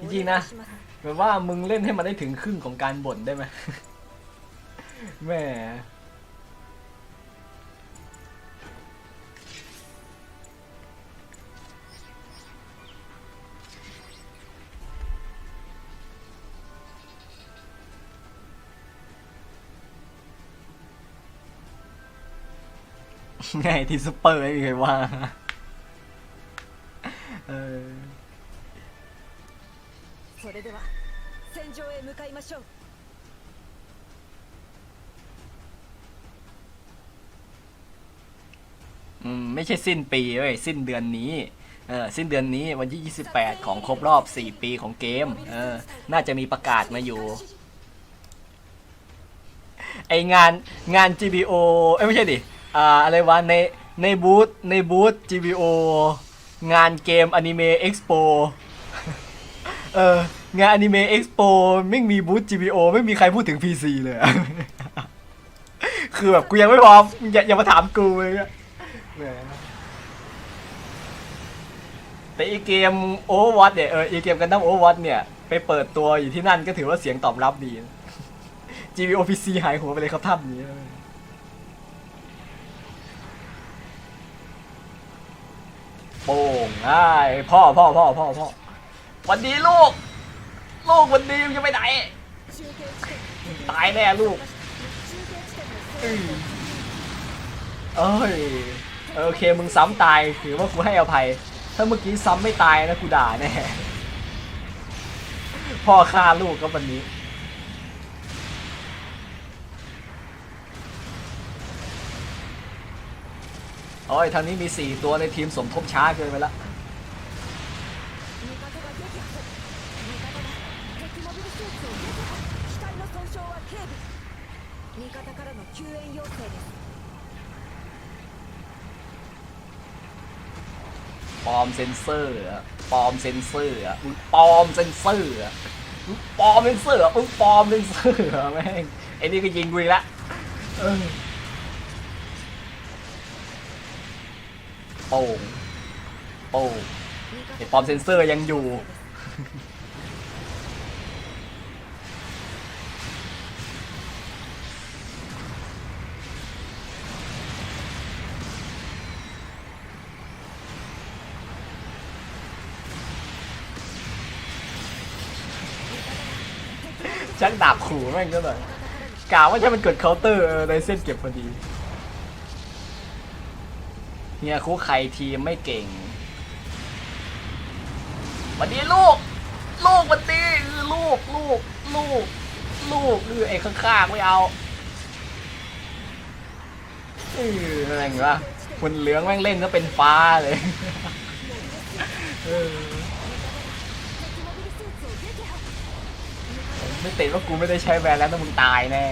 จริงๆนะแบบว่ามึงเล่นให้มันได้ถึงครึ่งของการบ่นได้ไหมแม่ไงที่ซุปเปอร์ไม่มีใครว่า では戦場へ向かいましょう อืมไม่ใช่สิ้นปีเว้ยสิ้นเดือนนี้เออสิ้นเดือนนี้วันที่ 28 ของครบรอบ 4 ปีของเกมเออน่าจะมีประกาศมาอยู่ ไองานงาน GBO เอ้ยไม่ใช่ดิ อ่าอะไรวะในในบูธในบูธ GBO งานเกมอนิเมะเอ็กซ์โป เออ งานอนิเมะเอ็กซ์โปไม่มีบูธ GBO ไม่มีใครพูดถึง PC เลยอะคือแบบกูยังไม่พร้อมอย่าอย่ามาถามกูเลยอะแหมแต่อีเกม Overwatch เนี่ยเอออีเกมกันดั้ม Overwatch เนี่ย ไปเปิดตัวอยู่ที่นั่นก็ถือว่าเสียงตอบรับดี GBO PC หายหัวไปเลยครับท่านนี้ โป่งได้พ่อพ่อพ่อพ่อพ่อวันดีลูก ลูกมันนี้มันจะไปไหน ตายแน่ลูกเอ้ยโอเคมึงซ้ำตายถือว่ากูให้อภัย ถ้าเมื่อกี้ซ้ำไม่ตายนะกูด่าแน่พ่อฆ่าลูกก็วันนี้โอ้ยทางนี้มี 4 ตัวในทีมสมทบช้าเกินไปแล้ว 損傷は軽微味方からの救援要請です ปลอมเซนเซอร์อะปลอมเซนเซอร์อะอุ๊ยปลอมเซนเซอร์อะอุ๊ยปลอมเซนเซอร์อะอุ๊ยปลอมเซนเซอร์อะแม่งไอ้นี่ก็ยิงกูอีกละเออโป่งโป่ง ไอ้ปลอมเซ็นเซอร์ยังอยู่ ชักดาบขู่แม่งก็หน่อยกล่าวว่าจะมันกดเคาน์เตอร์ในเส้นเก็บพอดีเฮียคู่ใครทีมไม่เก่งวันนี้ลูก ลูกวันนี้เออลูกลูกลูกลูกเออไอ้ข้างๆไม่เอาเอออะไรอย่างเงี้ยคนเหลืองแม่งเล่นก็เป็นฟ้าเลย เออ ไม่ติดว่ากูไม่ได้ใช้แวนแล้วต้องมึงตายแน่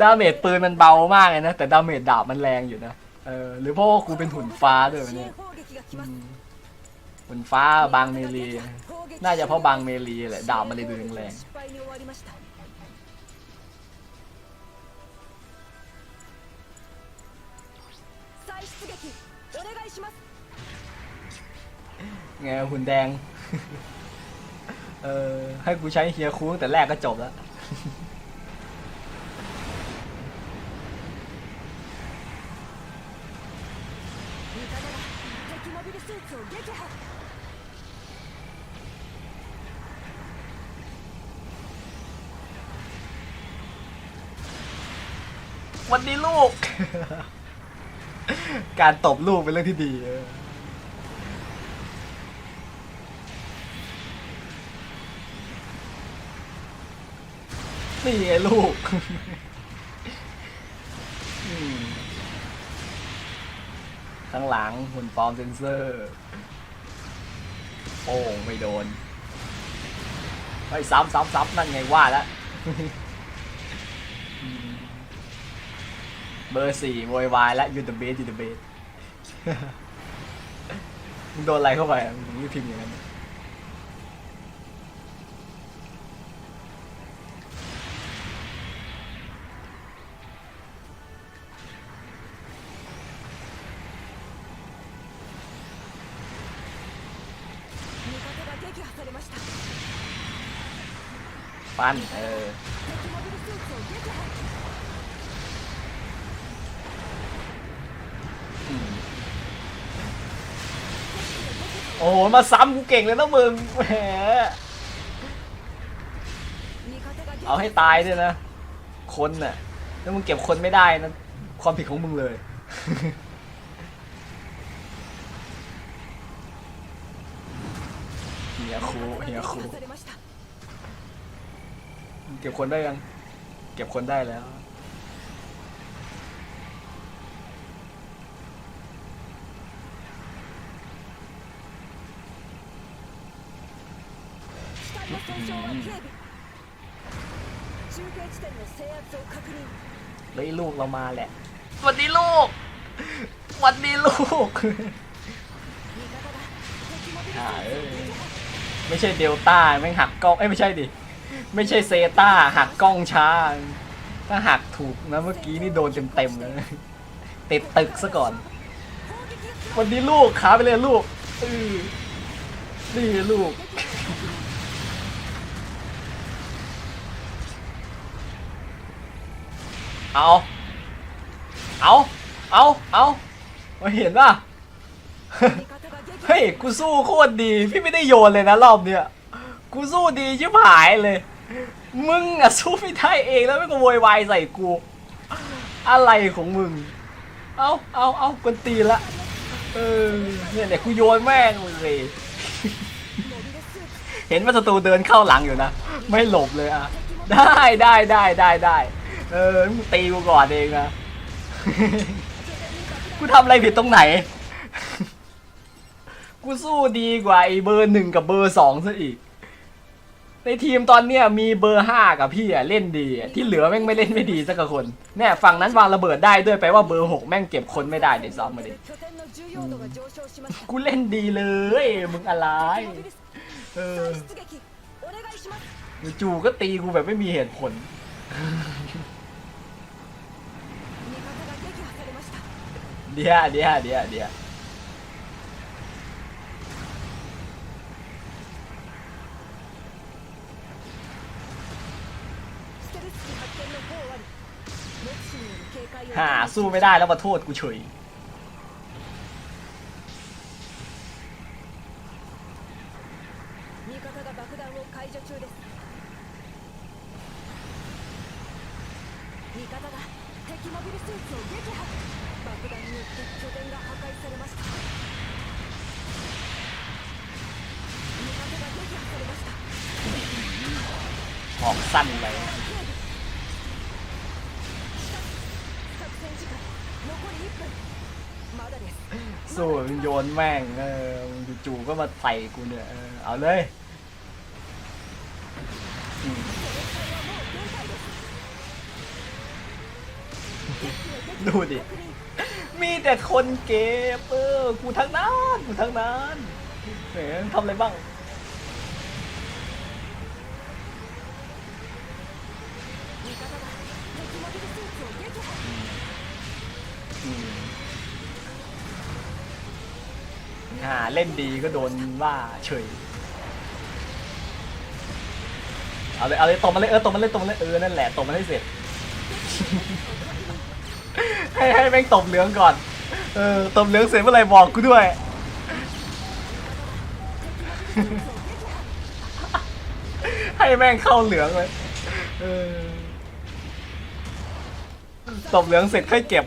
ดาเมจปืนมันเบามากเลยนะ แต่ดาเมจดาบมันแรงอยู่นะ เออหรือเพราะว่ากูเป็นหุ่นฟ้าด้วยวะเนี่ยหุ่นฟ้าบางเมลี น่าจะเพราะบางเมลีแหละดาบมันเลยดูแรงๆ ไงหุ่นแดง เออให้กูใช้เฮียคูตั้งแต่แรกก็จบแล้ว วันนี้ลูก การตบลูกเป็นเรื่องที่ดีเออ นี่ไงลูกข้างหลังหุ่นปลอมเซนเซอร์ โอ้ไม่โดนไปซ้ำซ้ำซ้ำนั่นไงว่าแล้วเบอร์สี่โวยวายและยูเดเบสยูเดเบสมึงโดนอะไรเข้าไปอะมึงไม่พิมพ์อย่างนั้น ปั้นเออโอ้โห มาซ้ำกูเก่งเลยนะมึงแหมเอาให้ตายด้วยนะ คนน่ะ แล้วมึงเก็บคนไม่ได้นะ ความผิดของมึงเลย เฮียคูเฮียคู เก็บคนได้ยัง เก็บคนได้แล้ว 機体の損傷は軽微中継地点の制圧を確認 เฮ้ยลูกเรามาแหละสวัสดีลูกสวัสดีลูก 味方が敵モビルスー อ่า ツ เอ้ を ย 撃破 ไม่ใช่เดลต้าแม่งหักกล้อง เอ้ยไม่ใช่ดิ ไม่ใช่เซต้าหักกล้องช้า ถ้าหักถูกนะเมื่อกี้นี่โดนเต็มๆเลยติดตึกซะก่อน วันนี้ลูกขาไปเลยลูกอนี่ลูก เอา เอา เอา เอามาเห็นป่ะ เฮ้ย กูสู้โคตรดี พี่ไม่ได้โยนเลยนะรอบเนี้ย กูสู้ดีชิบหายเลย มึงอะสู้ไม่ได้เองแล้วไม่ก็โวยวายใส่กู อะไรของมึง เอาเอาเอากวนตีละ เออ เนี่ยเนี่ยกูโยนแม่งมึเลยเห็นว่าศัตรูเดินเข้าหลังอยู่นะ ไม่หลบเลยอะ ได้ได้ได้ได้ได้เออตีกูก่อนเองนะกูทำอะไรผิดตรงไหน กูสู้ดีกว่าไอ้เบอร์หนึ่งกับเบอร์สองซะอีก ในทีมตอนเนี้ยมีเบอร์ห้ากับพี่อ่ะเล่นดีอะที่เหลือแม่งไม่เล่นไม่ดีสักกับคน เนี่ยฝั่งนั้นวางระเบิดได้ด้วยแปลว่าเบอร์หกแม่งเก็บคนไม่ได้เดี๋ยวซ้อมมาดิ 拠点の重要度が上昇しました กูเล่นดีเลย มึงอะไร モビルス เออ 再出撃お願いします จู่ๆก็ตีกูแบบไม่มีเหตุผล 味方が撃破されました เดี๋ยวเดี๋ยวเดี๋ยวเดี๋ยว หาสู้ไม่ได้แล้วมาโทษกูเฉยออกสั้นเลย สู้มึงโยนแม่งเออมึงจู่ๆก็มาใส่กูเนี่ยเออเอาเลยดูดิ มีแต่คนเก็บเออกูทั้งนั้นกูทั้งนั้นแหมทำอะไรบ้าง อ่าเล่นดีก็โดนว่าเฉย เอาเลยเอาเลยตบมาเลยเออตบมาเลยตบมาเลยเออนั่นแหละตบมาให้เสร็จ ให้ให้แม่งตบเหลืองก่อน เออตบเหลืองเสร็จเมื่อไหร่บอกกูด้วย ให้แม่งเข้าเหลืองเลยเออตบเหลืองเสร็จค่อยเก็บ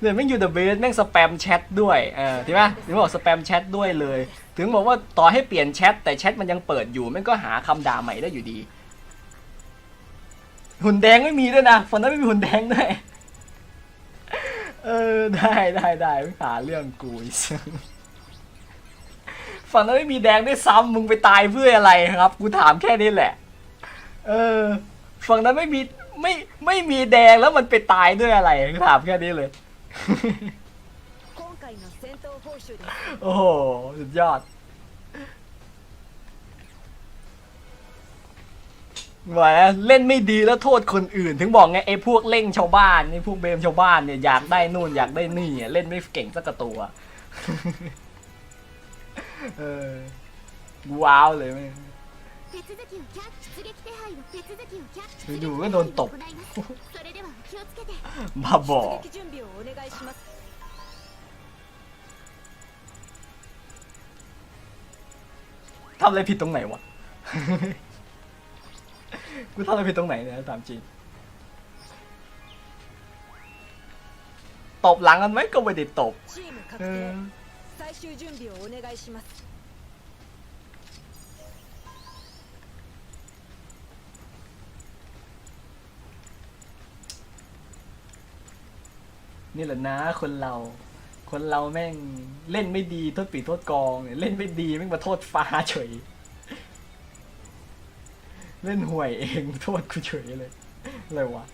เนี่ยแม่งอยู่เดอะเบสแม่งสแปมแชทด้วยเออที่ปะถึงบอกสแปมแชทด้วยเลย ถึงบอกว่าต่อให้เปลี่ยนแชทแต่แชทมันยังเปิดอยู่แม่งก็หาคำด่าใหม่ได้อยู่ดี หุ่นแดงไม่มีด้วยนะฝั่งนั้นไม่มีหุ่นแดงด้วยเออได้ได้ได้ไม่หาเรื่องกูฝั่งนั้นไม่มีแดงด้วยซ้ำมึงไปตายเพื่ออะไรครับ กูถามแค่นี้แหละ เออ ฝั่งนั้นไม่มีไม่ไม่มีแดงแล้วมันไปตายด้วยอะไรกูถามแค่นี้เลย 今回の戦闘報酬です โอ้โหสุดยอดว่าแล้วเล่นไม่ดีแล้วโทษคนอื่น ถึงบอกไงไอ้พวกเล่งชาวบ้านไอ้พวกเบมชาวบ้านเนี่ยอยากได้นู่นอยากได้นี่อะเล่นไม่เก่งสักกระตัว เออว้าวเลยแม่ง 手続きをキャッ出撃手配の手続きをキャッえ出撃でもどんどんと行いますそれではお気をつけて บ้าบอ 出撃準備 をお願いします ทำอะไรผิดตรงไหนวะ กูทำอะไรผิดตรงไหนเนี่ยถามจริง ตบหลังกันไหมก็ไม่ได้ตบ チーム確 เออ 定最終準備をお願いします นี่แหละนะคนเรา คนเราแม่งเล่นไม่ดีโทษปีโทษกองเล่นไม่ดีแม่งมาโทษฟ้าเฉย เล่นห่วยเองโทษกูเฉยเลยเลยวะ